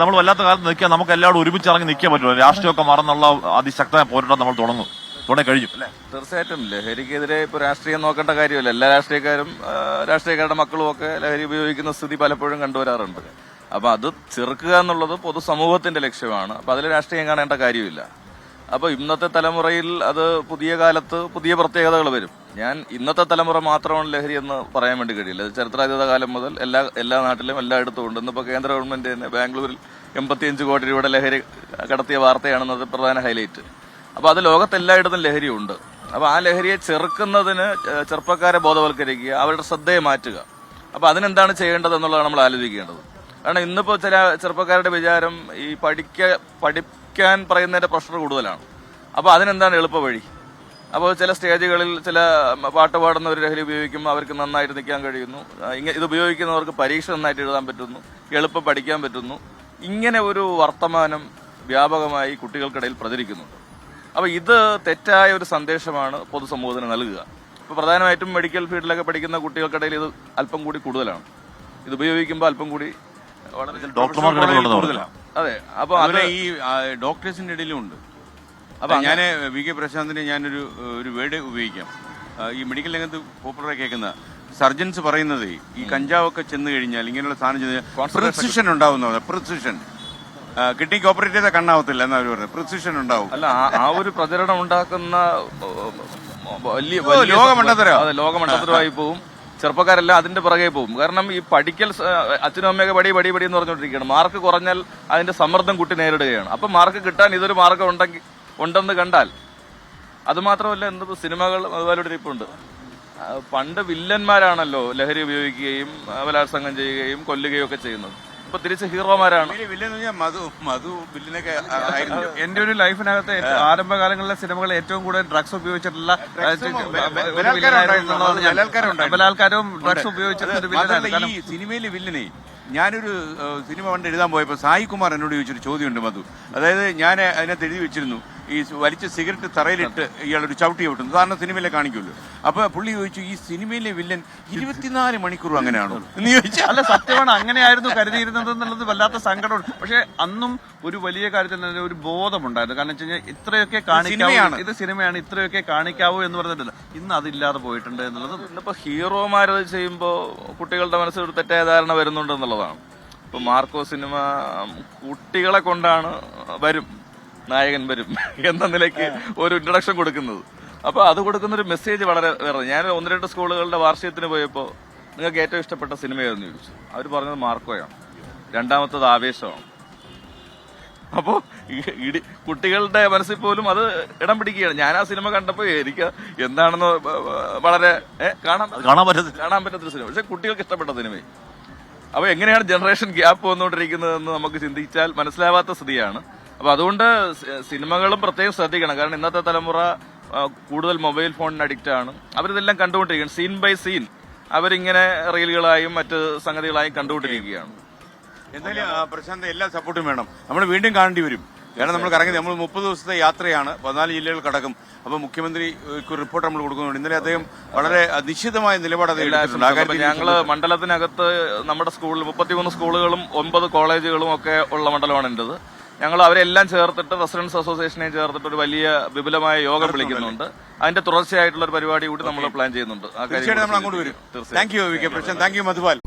നമ്മൾ വല്ലാത്ത കാലത്ത് നിൽക്കാൻ നമുക്ക് എല്ലാവരും ഒരുമിച്ച് ഇറങ്ങി നിൽക്കാൻ പറ്റുമോ രാഷ്ട്രീയമൊക്കെ മറന്നുള്ള അതിശക്തമായ പോരാട്ടം നമ്മൾ തുടങ്ങും. തുടങ്ങി കഴിഞ്ഞു. തീർച്ചയായിട്ടും. ലഹരിക്കെതിരെ ഇപ്പൊ രാഷ്ട്രീയം നോക്കേണ്ട കാര്യമല്ല. എല്ലാ രാഷ്ട്രീയക്കാരും രാഷ്ട്രീയക്കാരുടെ മക്കളും ഒക്കെ ലഹരി ഉപയോഗിക്കുന്ന സ്ഥിതി പലപ്പോഴും കണ്ടുവരാറുണ്ട്. അപ്പൊ അത് ചെറുക്കുക എന്നുള്ളത് പൊതുസമൂഹത്തിന്റെ ലക്ഷ്യമാണ്. അപ്പൊ അതിൽ രാഷ്ട്രീയം കാണേണ്ട കാര്യമില്ല. അപ്പൊ ഇന്നത്തെ തലമുറയിൽ അത് പുതിയ കാലത്ത് പുതിയ പ്രത്യേകതകൾ വരും. ഞാൻ ഇന്നത്തെ തലമുറ മാത്രമാണ് ലഹരി എന്ന് പറയാൻ വേണ്ടി കഴിയില്ല. ചരിത്രാതീത കാലം മുതൽ എല്ലാ എല്ലാ നാട്ടിലും എല്ലായിടത്തും ഉണ്ട്. ഇന്നിപ്പോൾ കേന്ദ്ര ഗവൺമെന്റ് തന്നെ ബാംഗ്ലൂരിൽ എൺപത്തിയഞ്ച് കോടി രൂപയുടെ ലഹരി കടത്തിയ വാർത്തയാണെന്നത് പ്രധാന ഹൈലൈറ്റ്. അപ്പോൾ അത് ലോകത്തെല്ലായിടത്തും ലഹരിയുണ്ട്. അപ്പോൾ ആ ലഹരിയെ ചെറുക്കുന്നതിന് ചെറുപ്പക്കാരെ ബോധവൽക്കരിക്കുക അവരുടെ ശ്രദ്ധയെ മാറ്റുക. അപ്പോൾ അതിനെന്താണ് ചെയ്യേണ്ടത് എന്നുള്ളതാണ് നമ്മൾ ആലോചിക്കേണ്ടത്. കാരണം ഇന്നിപ്പോൾ ചില ചെറുപ്പക്കാരുടെ വിചാരം ഈ പഠിക്ക പഠിക്കാൻ പറയുന്നതിന്റെ പ്രഷർ കൂടുതലാണ്. അപ്പോൾ അതിനെന്താണ് എളുപ്പ വഴി അപ്പോൾ ചില സ്റ്റേജുകളിൽ ചില പാട്ട് പാടുന്നവർ ലഹരി ഉപയോഗിക്കുമ്പോൾ അവർക്ക് നന്നായിട്ട് നിൽക്കാൻ കഴിയുന്നു. ഇങ്ങനെ ഇത് ഉപയോഗിക്കുന്നവർക്ക് പരീക്ഷ നന്നായിട്ട് എഴുതാൻ പറ്റുന്നു. എളുപ്പം പഠിക്കാൻ പറ്റുന്നു. ഇങ്ങനെ ഒരു വർത്തമാനം വ്യാപകമായി കുട്ടികൾക്കിടയിൽ പ്രചരിക്കുന്നുണ്ട്. അപ്പോൾ ഇത് തെറ്റായ ഒരു സന്ദേശമാണ് പൊതുസമൂഹത്തിന് നൽകുക. ഇപ്പോൾ പ്രധാനമായിട്ടും മെഡിക്കൽ ഫീൽഡിലൊക്കെ പഠിക്കുന്ന കുട്ടികൾക്കിടയിൽ ഇത് അല്പം കൂടി കൂടുതലാണ്. ഇത് ഉപയോഗിക്കുമ്പോൾ അല്പം കൂടി വളരെ ഡോക്ടർമാർക്കിടയിലുള്ളത് കൂടുതലാണ്. അതെ അപ്പോൾ ഈ ഡോക്ടേഴ്സിന്റെ ഡോക്ടേഴ്സിന്റെ ഇടയിലും ഉണ്ട്. ഞാൻ വി കെ പ്രശാന്തിന് ഞാനൊരു ഒരു വേർഡ് ഉപയോഗിക്കാം. ഈ മെഡിക്കൽ രംഗത്ത് പോപ്പുലറായി കേൾക്കുന്ന സർജൻസ് പറയുന്നത് ഈ കഞ്ചാവൊക്കെ ചെന്ന് കഴിഞ്ഞാൽ ഇങ്ങനെയുള്ള സാധനം ചെന്ന് പ്രിസിഷൻ ഉണ്ടാവുന്ന പ്രിസിഷൻ കിഡ്നിക്ക് ഓപ്പറേറ്റ് ചെയ്താൽ കണ്ണാവത്തില്ല എന്നാ അവർ പറയുന്നത് പ്രിസിഷൻ ഉണ്ടാവും. അല്ല ആ- ഒരു പ്രചരണം ഉണ്ടാക്കുന്ന വലിയ ലോകമണ്ടത്തരം. അതെ പോവും. ചെറുപ്പക്കാരെല്ലാം അതിന്റെ പുറകെ പോകും കാരണം ഈ പഠിക്കൽ അച്ഛനും അമ്മയൊക്കെ പടി പടി പടി എന്ന് പറഞ്ഞുകൊണ്ടിരിക്കുകയാണ്. മാർക്ക് കുറഞ്ഞാൽ അതിന്റെ സമ്മർദ്ദം കുട്ടി നേരിടുകയാണ്. അപ്പൊ മാർക്ക് കിട്ടാൻ ഇതൊരു മാർഗം ഉണ്ടെങ്കിൽ ഉണ്ടെന്ന് കണ്ടാൽ അതുമാത്രമല്ല എന്ത് സിനിമകൾ അതുപോലെ ഇരിപ്പുണ്ട്. പണ്ട് വില്ലന്മാരാണല്ലോ ലഹരി ഉപയോഗിക്കുകയും ബലാത്സംഗം ചെയ്യുകയും കൊല്ലുകയും ഒക്കെ ചെയ്യുന്നത്. ഇപ്പൊ തിരിച്ച് ഹീറോമാരാണ്. എന്റെ ഒരു ലൈഫിനകത്ത് ആരംഭകാലങ്ങളിലെ സിനിമകൾ ഏറ്റവും കൂടുതൽ ഡ്രഗ്സ് ഉപയോഗിച്ചിട്ടുള്ള. ബലാത്കാരവും ഡ്രഗ്സ് ഉപയോഗിച്ചിട്ടുള്ള ഈ സിനിമയിലെ വില്ലനെ ഞാനൊരു സിനിമ കണ്ട് എഴുതാൻ പോയപ്പോൾ സായികുമാർ എന്നോട് ചോദിച്ചൊരു ചോദ്യമുണ്ട് മധു. അതായത് ഞാൻ അതിനകത്ത് എഴുതി വെച്ചിരുന്നു. ഈ വലിച്ച സിഗരറ്റ് തറയിലിട്ട് ഇയാളൊരു ചവിട്ടി വിട്ടുന്നു സാധാരണ സിനിമയിലെ കാണിക്കുമല്ലോ. അപ്പൊ പുള്ളി ചോദിച്ചു ഈ സിനിമയിലെ വില്ലൻ ഇരുപത്തിനാല് മണിക്കൂർ അങ്ങനെയാണോ? എന്ന് ചോദിച്ചാൽ അല്ല സത്യമാണ് അങ്ങനെയായിരുന്നു കരുതിയിരുന്നത് എന്നുള്ളത് വല്ലാത്ത സങ്കടമുണ്ട് പക്ഷെ അന്നും ഒരു വലിയ കാര്യത്തിൽ ഒരു ബോധമുണ്ടായിരുന്നു. കാരണം വെച്ച് കഴിഞ്ഞാൽ ഇത്രയൊക്കെ കാണിക്കുകയാണ് സിനിമയാണ്. ഇത് സിനിമയാണ് ഇത്രയൊക്കെ കാണിക്കാവൂ എന്ന് പറഞ്ഞിട്ടില്ല. ഇന്ന് അതില്ലാതെ പോയിട്ടുണ്ട് എന്നുള്ളത് ഇന്നിപ്പോ ഹീറോമാരത് ചെയ്യുമ്പോൾ കുട്ടികളുടെ മനസ്സിൽ ഒരു തെറ്റായ ധാരണ വരുന്നുണ്ട് എന്നുള്ളതാണ്. ഇപ്പൊ മാർക്കോ സിനിമ കുട്ടികളെ കൊണ്ടാണ് വരും. നായകൻ വരും എന്ന നിലയ്ക്ക് ഒരു ഇൻട്രഡക്ഷൻ കൊടുക്കുന്നത്. അപ്പൊ അത് കൊടുക്കുന്ന ഒരു മെസ്സേജ് വളരെ വേറെ ഞാൻ ഒന്ന് രണ്ട് സ്കൂളുകളുടെ വാർഷികത്തിന് പോയപ്പോൾ നിങ്ങൾക്ക് ഏറ്റവും ഇഷ്ടപ്പെട്ട സിനിമ ഏതെന്ന് ചോദിച്ചു. അവർ പറഞ്ഞത് മാർക്കോയാണ്. രണ്ടാമത്തത് ആവേശമാണ്. അപ്പോൾ ഇടി കുട്ടികളുടെ മനസ്സിൽ പോലും അത് ഇടം പിടിക്കുകയാണ്. ഞാൻ ആ സിനിമ കണ്ടപ്പോൾ എനിക്ക് എന്താണെന്ന് വളരെ കാണാൻ കാണാൻ പറ്റത്തില്ല. കാണാൻ പറ്റാത്തൊരു സിനിമ. പക്ഷെ കുട്ടികൾക്ക് ഇഷ്ടപ്പെട്ട സിനിമയും അപ്പോൾ എങ്ങനെയാണ് ജനറേഷൻ ഗ്യാപ്പ് വന്നുകൊണ്ടിരിക്കുന്നതെന്ന് നമുക്ക് ചിന്തിച്ചാൽ മനസ്സിലാവാത്ത സ്ഥിതിയാണ്. അപ്പൊ അതുകൊണ്ട് സിനിമകളും പ്രത്യേകം ശ്രദ്ധിക്കണം. കാരണം ഇന്നത്തെ തലമുറ കൂടുതൽ മൊബൈൽ ഫോണിന് അഡിക്റ്റ് ആണ്. അവരിതെല്ലാം കണ്ടുകൊണ്ടിരിക്കുകയാണ്. സീൻ ബൈ സീൻ അവരിങ്ങനെ റീലുകളായും മറ്റ് സംഗതികളായും കണ്ടുകൊണ്ടിരിക്കുകയാണ്. എന്തായാലും പ്രശാന്ത് എല്ലാ സപ്പോർട്ടും വേണം. നമ്മൾ വീണ്ടും കാണേണ്ടി വരും. കാരണം നമ്മൾ കറങ്ങി നമ്മൾ മുപ്പത് ദിവസത്തെ യാത്രയാണ്. പതിനാല് ജില്ലകൾ കടക്കും. അപ്പൊ മുഖ്യമന്ത്രി ഒരു റിപ്പോർട്ട് നമ്മൾ കൊടുക്കുന്നുണ്ട്. ഇന്നലെ അദ്ദേഹം വളരെ നിശ്ചിതമായ നിലപാട് അദ്ദേഹം ഞങ്ങൾ മണ്ഡലത്തിനകത്ത് നമ്മുടെ സ്കൂളിൽ മുപ്പത്തിമൂന്ന് സ്കൂളുകളും ഒമ്പത് കോളേജുകളും ഒക്കെ ഉള്ള മണ്ഡലമാണ് എന്റേത്. ഞങ്ങൾ അവരെല്ലാം ചേർത്തിട്ട് റെസിഡൻസ് അസോസിയേഷനെ ചേർത്തിട്ട് ഒരു വലിയ വിപുലമായ യോഗം വിളിക്കുന്നുണ്ട്. അതിന്റെ തുടർച്ചയായിട്ടുള്ള ഒരു പരിപാടി കൂടി നമ്മൾ പ്ലാൻ ചെയ്യുന്നുണ്ട്. തീർച്ചയായിട്ടും നമ്മൾ അങ്ങോട്ട് വരും. തീർച്ചയായും thank you V K Prashanth thank you Madhupal.